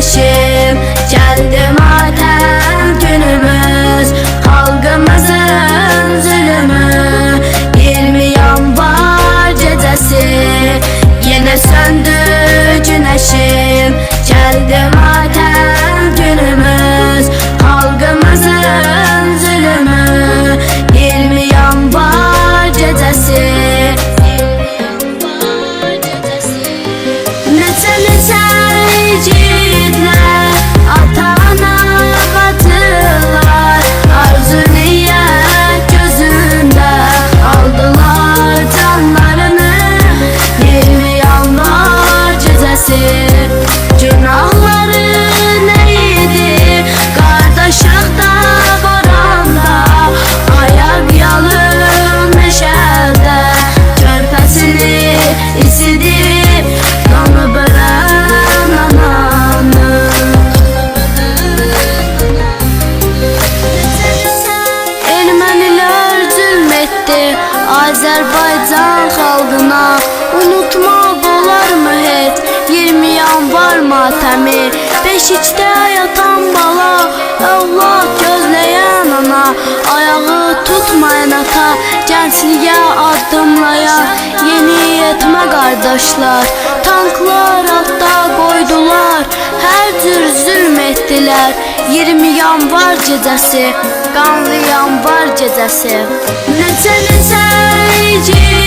雪。Azərbaycan xalqına unutmaq olarmı heç 20 yanvar matəmi Beşikdə yatan bala. Övlad gözləyən ana Ayağı tutmayan ata. Gəncliyə addımlayan Yeni yetmə qardaşlar Tanklar altda qoydular Hər cür zülm etdilər 20 yanvar gecəsi Qanlı yanvar gecəsi Necə necə igid